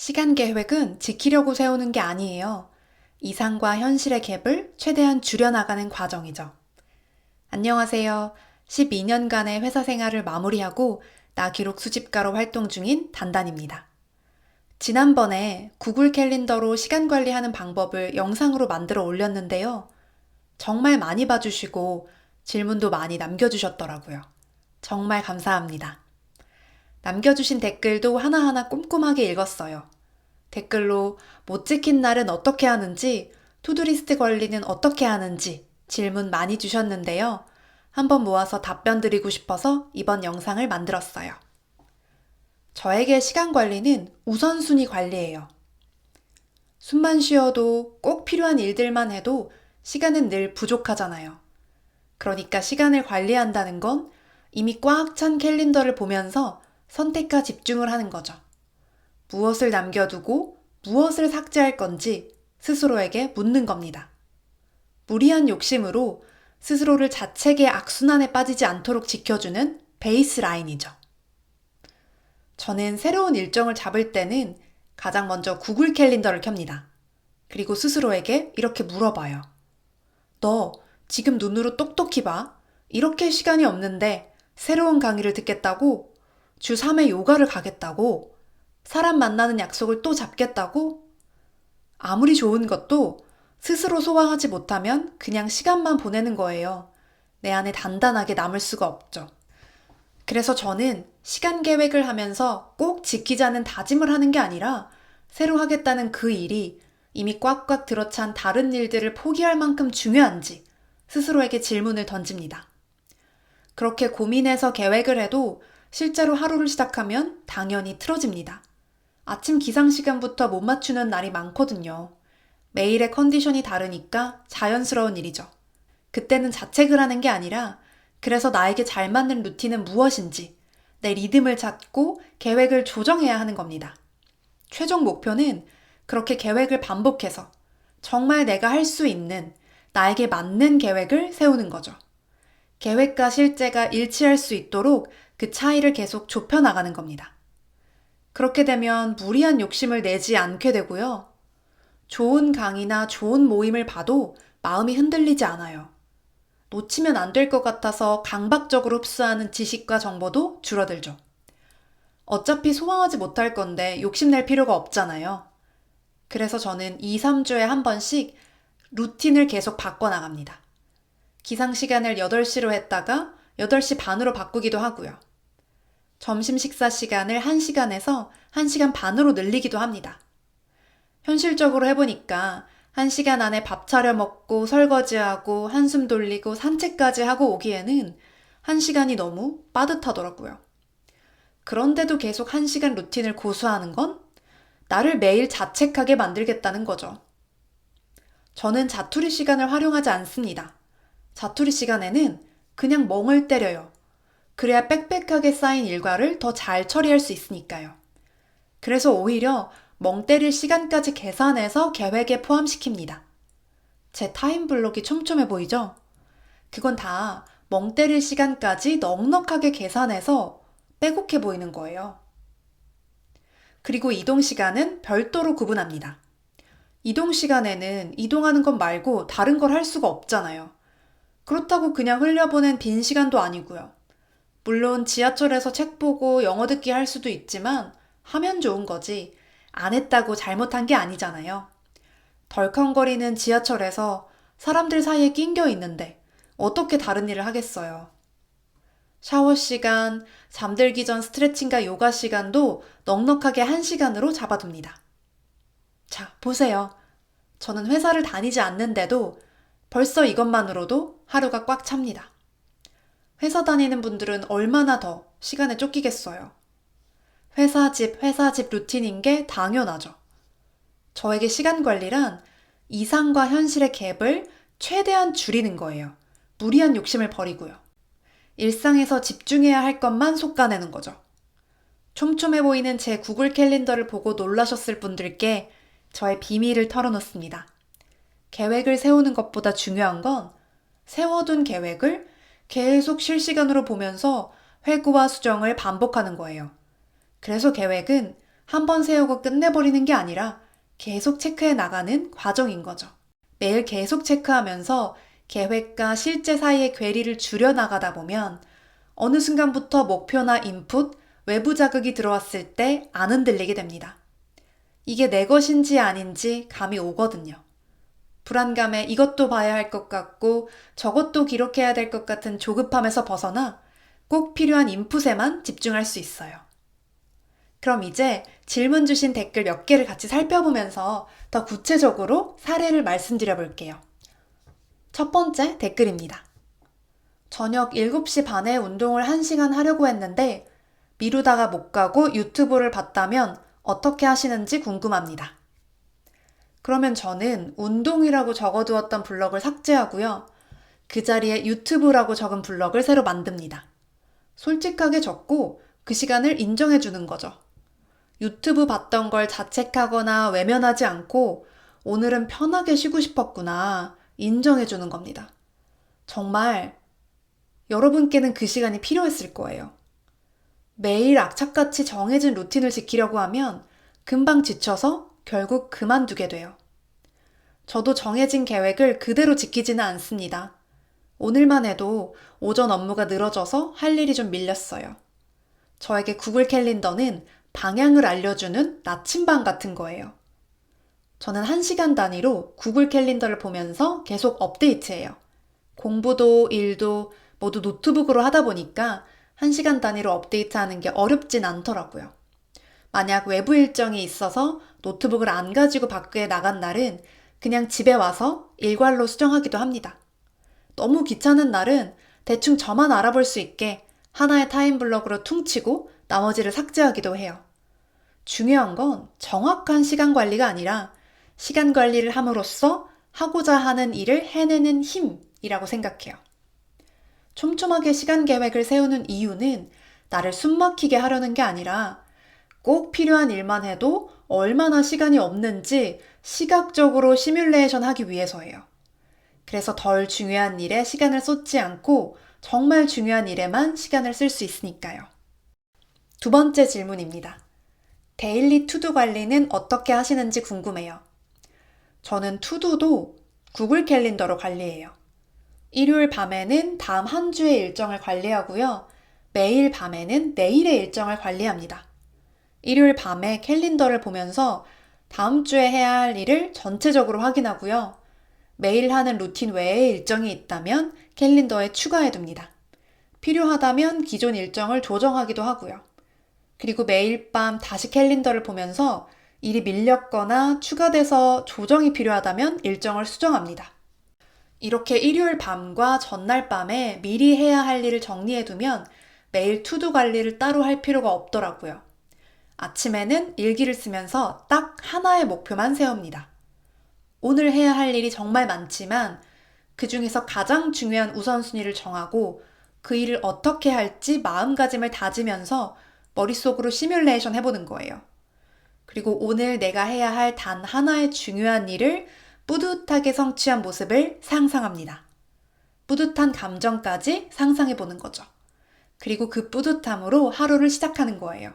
시간 계획은 지키려고 세우는 게 아니에요. 이상과 현실의 갭을 최대한 줄여나가는 과정이죠. 안녕하세요. 12년간의 회사 생활을 마무리하고 나 기록 수집가로 활동 중인 단단입니다. 지난번에 구글 캘린더로 시간 관리하는 방법을 영상으로 만들어 올렸는데요. 정말 많이 봐주시고 질문도 많이 남겨주셨더라고요. 정말 감사합니다. 남겨주신 댓글도 하나하나 꼼꼼하게 읽었어요. 댓글로 못 지킨 날은 어떻게 하는지, 투두리스트 관리는 어떻게 하는지 질문 많이 주셨는데요. 한번 모아서 답변 드리고 싶어서 이번 영상을 만들었어요. 저에게 시간 관리는 우선순위 관리예요. 숨만 쉬어도 꼭 필요한 일들만 해도 시간은 늘 부족하잖아요. 그러니까 시간을 관리한다는 건 이미 꽉 찬 캘린더를 보면서 선택과 집중을 하는 거죠. 무엇을 남겨두고 무엇을 삭제할 건지 스스로에게 묻는 겁니다. 무리한 욕심으로 스스로를 자책의 악순환에 빠지지 않도록 지켜주는 베이스 라인이죠. 저는 새로운 일정을 잡을 때는 가장 먼저 구글 캘린더를 켭니다. 그리고 스스로에게 이렇게 물어봐요. 너 지금 눈으로 똑똑히 봐. 이렇게 시간이 없는데 새로운 강의를 듣겠다고? 주 3회 요가를 가겠다고? 사람 만나는 약속을 또 잡겠다고? 아무리 좋은 것도 스스로 소화하지 못하면 그냥 시간만 보내는 거예요. 내 안에 단단하게 남을 수가 없죠. 그래서 저는 시간 계획을 하면서 꼭 지키자는 다짐을 하는 게 아니라 새로 하겠다는 그 일이 이미 꽉꽉 들어찬 다른 일들을 포기할 만큼 중요한지 스스로에게 질문을 던집니다. 그렇게 고민해서 계획을 해도 실제로 하루를 시작하면 당연히 틀어집니다. 아침 기상 시간부터 못 맞추는 날이 많거든요. 매일의 컨디션이 다르니까 자연스러운 일이죠. 그때는 자책을 하는 게 아니라 그래서 나에게 잘 맞는 루틴은 무엇인지 내 리듬을 찾고 계획을 조정해야 하는 겁니다. 최종 목표는 그렇게 계획을 반복해서 정말 내가 할 수 있는 나에게 맞는 계획을 세우는 거죠. 계획과 실제가 일치할 수 있도록 그 차이를 계속 좁혀 나가는 겁니다. 그렇게 되면 무리한 욕심을 내지 않게 되고요. 좋은 강의나 좋은 모임을 봐도 마음이 흔들리지 않아요. 놓치면 안 될 것 같아서 강박적으로 흡수하는 지식과 정보도 줄어들죠. 어차피 소화하지 못할 건데 욕심낼 필요가 없잖아요. 그래서 저는 2, 3주에 한 번씩 루틴을 계속 바꿔나갑니다. 기상 시간을 8시로 했다가 8시 반으로 바꾸기도 하고요. 점심 식사 시간을 1시간에서 1시간 반으로 늘리기도 합니다. 현실적으로 해보니까 1시간 안에 밥 차려 먹고 설거지하고 한숨 돌리고 산책까지 하고 오기에는 1시간이 너무 빠듯하더라고요. 그런데도 계속 1시간 루틴을 고수하는 건 나를 매일 자책하게 만들겠다는 거죠. 저는 자투리 시간을 활용하지 않습니다. 자투리 시간에는 그냥 멍을 때려요. 그래야 빽빽하게 쌓인 일과를 더 잘 처리할 수 있으니까요. 그래서 오히려 멍 때릴 시간까지 계산해서 계획에 포함시킵니다. 제 타임 블록이 촘촘해 보이죠? 그건 다 멍 때릴 시간까지 넉넉하게 계산해서 빼곡해 보이는 거예요. 그리고 이동 시간은 별도로 구분합니다. 이동 시간에는 이동하는 것 말고 다른 걸 할 수가 없잖아요. 그렇다고 그냥 흘려보낸 빈 시간도 아니고요. 물론 지하철에서 책 보고 영어 듣기 할 수도 있지만 하면 좋은 거지 안 했다고 잘못한 게 아니잖아요. 덜컹거리는 지하철에서 사람들 사이에 낑겨 있는데 어떻게 다른 일을 하겠어요. 샤워 시간, 잠들기 전 스트레칭과 요가 시간도 넉넉하게 한 시간으로 잡아둡니다. 자, 보세요. 저는 회사를 다니지 않는데도 벌써 이것만으로도 하루가 꽉 찹니다. 회사 다니는 분들은 얼마나 더 시간에 쫓기겠어요. 회사 집, 회사 집 루틴인 게 당연하죠. 저에게 시간 관리란 이상과 현실의 갭을 최대한 줄이는 거예요. 무리한 욕심을 버리고요. 일상에서 집중해야 할 것만 솎아내는 거죠. 촘촘해 보이는 제 구글 캘린더를 보고 놀라셨을 분들께 저의 비밀을 털어놓습니다. 계획을 세우는 것보다 중요한 건 세워둔 계획을 계속 실시간으로 보면서 회고와 수정을 반복하는 거예요. 그래서 계획은 한 번 세우고 끝내버리는 게 아니라 계속 체크해 나가는 과정인 거죠. 매일 계속 체크하면서 계획과 실제 사이의 괴리를 줄여 나가다 보면 어느 순간부터 목표나 인풋, 외부 자극이 들어왔을 때 안 흔들리게 됩니다. 이게 내 것인지 아닌지 감이 오거든요. 불안감에 이것도 봐야 할 것 같고 저것도 기록해야 될 것 같은 조급함에서 벗어나 꼭 필요한 인풋에만 집중할 수 있어요. 그럼 이제 질문 주신 댓글 몇 개를 같이 살펴보면서 더 구체적으로 사례를 말씀드려 볼게요. 첫 번째 댓글입니다. 저녁 7시 반에 운동을 1시간 하려고 했는데 미루다가 못 가고 유튜브를 봤다면 어떻게 하시는지 궁금합니다. 그러면 저는 운동이라고 적어두었던 블럭을 삭제하고요. 그 자리에 유튜브라고 적은 블럭을 새로 만듭니다. 솔직하게 적고 그 시간을 인정해 주는 거죠. 유튜브 봤던 걸 자책하거나 외면하지 않고 오늘은 편하게 쉬고 싶었구나 인정해 주는 겁니다. 정말 여러분께는 그 시간이 필요했을 거예요. 매일 악착같이 정해진 루틴을 지키려고 하면 금방 지쳐서 결국 그만두게 돼요. 저도 정해진 계획을 그대로 지키지는 않습니다. 오늘만 해도 오전 업무가 늘어져서 할 일이 좀 밀렸어요. 저에게 구글 캘린더는 방향을 알려주는 나침반 같은 거예요. 저는 1시간 단위로 구글 캘린더를 보면서 계속 업데이트해요. 공부도 일도 모두 노트북으로 하다 보니까 1시간 단위로 업데이트하는 게 어렵진 않더라고요. 만약 외부 일정이 있어서 노트북을 안 가지고 밖에 나간 날은 그냥 집에 와서 일괄로 수정하기도 합니다. 너무 귀찮은 날은 대충 저만 알아볼 수 있게 하나의 타임블럭으로 퉁치고 나머지를 삭제하기도 해요. 중요한 건 정확한 시간 관리가 아니라 시간 관리를 함으로써 하고자 하는 일을 해내는 힘이라고 생각해요. 촘촘하게 시간 계획을 세우는 이유는 나를 숨 막히게 하려는 게 아니라 꼭 필요한 일만 해도 얼마나 시간이 없는지 시각적으로 시뮬레이션 하기 위해서예요. 그래서 덜 중요한 일에 시간을 쏟지 않고 정말 중요한 일에만 시간을 쓸 수 있으니까요. 두 번째 질문입니다. 데일리 투두 관리는 어떻게 하시는지 궁금해요. 저는 투두도 구글 캘린더로 관리해요. 일요일 밤에는 다음 한 주의 일정을 관리하고요. 매일 밤에는 내일의 일정을 관리합니다. 일요일 밤에 캘린더를 보면서 다음 주에 해야 할 일을 전체적으로 확인하고요. 매일 하는 루틴 외에 일정이 있다면 캘린더에 추가해 둡니다. 필요하다면 기존 일정을 조정하기도 하고요. 그리고 매일 밤 다시 캘린더를 보면서 일이 밀렸거나 추가돼서 조정이 필요하다면 일정을 수정합니다. 이렇게 일요일 밤과 전날 밤에 미리 해야 할 일을 정리해 두면 매일 투두 관리를 따로 할 필요가 없더라고요. 아침에는 일기를 쓰면서 딱 하나의 목표만 세웁니다. 오늘 해야 할 일이 정말 많지만 그 중에서 가장 중요한 우선순위를 정하고 그 일을 어떻게 할지 마음가짐을 다지면서 머릿속으로 시뮬레이션 해보는 거예요. 그리고 오늘 내가 해야 할 단 하나의 중요한 일을 뿌듯하게 성취한 모습을 상상합니다. 뿌듯한 감정까지 상상해보는 거죠. 그리고 그 뿌듯함으로 하루를 시작하는 거예요.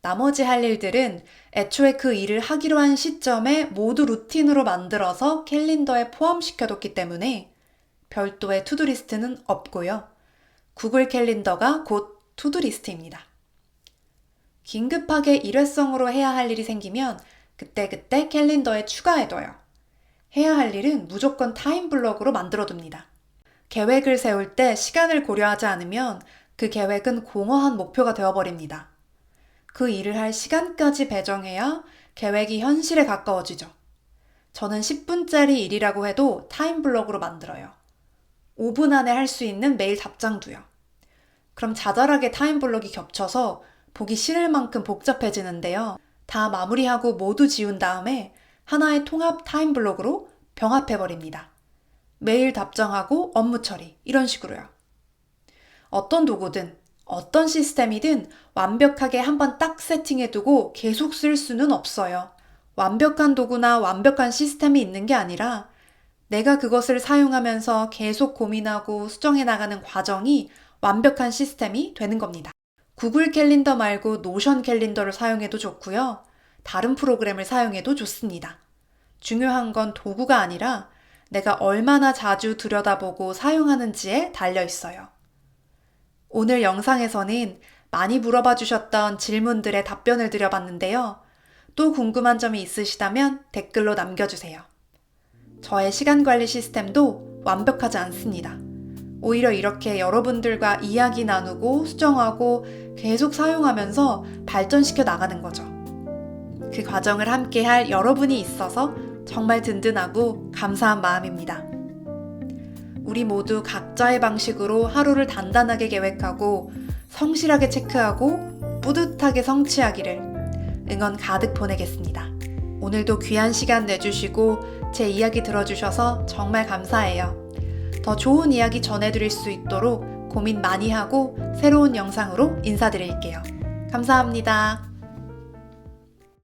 나머지 할 일들은 애초에 그 일을 하기로 한 시점에 모두 루틴으로 만들어서 캘린더에 포함시켜뒀기 때문에 별도의 투두리스트는 없고요. 구글 캘린더가 곧 투두리스트입니다. 긴급하게 일회성으로 해야 할 일이 생기면 그때그때 캘린더에 추가해둬요. 해야 할 일은 무조건 타임블럭으로 만들어둡니다. 계획을 세울 때 시간을 고려하지 않으면 그 계획은 공허한 목표가 되어버립니다. 그 일을 할 시간까지 배정해야 계획이 현실에 가까워지죠. 저는 10분짜리 일이라고 해도 타임블럭으로 만들어요. 5분 안에 할 수 있는 메일 답장도요. 그럼 자잘하게 타임블럭이 겹쳐서 보기 싫을 만큼 복잡해지는데요. 다 마무리하고 모두 지운 다음에 하나의 통합 타임블록으로 병합해버립니다. 메일 답장하고 업무 처리, 이런 식으로요. 어떤 도구든, 어떤 시스템이든 완벽하게 한번 딱 세팅해두고 계속 쓸 수는 없어요. 완벽한 도구나 완벽한 시스템이 있는 게 아니라 내가 그것을 사용하면서 계속 고민하고 수정해 나가는 과정이 완벽한 시스템이 되는 겁니다. 구글 캘린더 말고 노션 캘린더를 사용해도 좋고요. 다른 프로그램을 사용해도 좋습니다. 중요한 건 도구가 아니라 내가 얼마나 자주 들여다보고 사용하는지에 달려 있어요. 오늘 영상에서는 많이 물어봐 주셨던 질문들의 답변을 드려봤는데요. 또 궁금한 점이 있으시다면 댓글로 남겨주세요. 저의 시간 관리 시스템도 완벽하지 않습니다. 오히려 이렇게 여러분들과 이야기 나누고 수정하고 계속 사용하면서 발전시켜 나가는 거죠. 그 과정을 함께 할 여러분이 있어서 정말 든든하고 감사한 마음입니다. 우리 모두 각자의 방식으로 하루를 단단하게 계획하고 성실하게 체크하고 뿌듯하게 성취하기를 응원 가득 보내겠습니다. 오늘도 귀한 시간 내주시고 제 이야기 들어주셔서 정말 감사해요. 더 좋은 이야기 전해드릴 수 있도록 고민 많이 하고 새로운 영상으로 인사드릴게요. 감사합니다.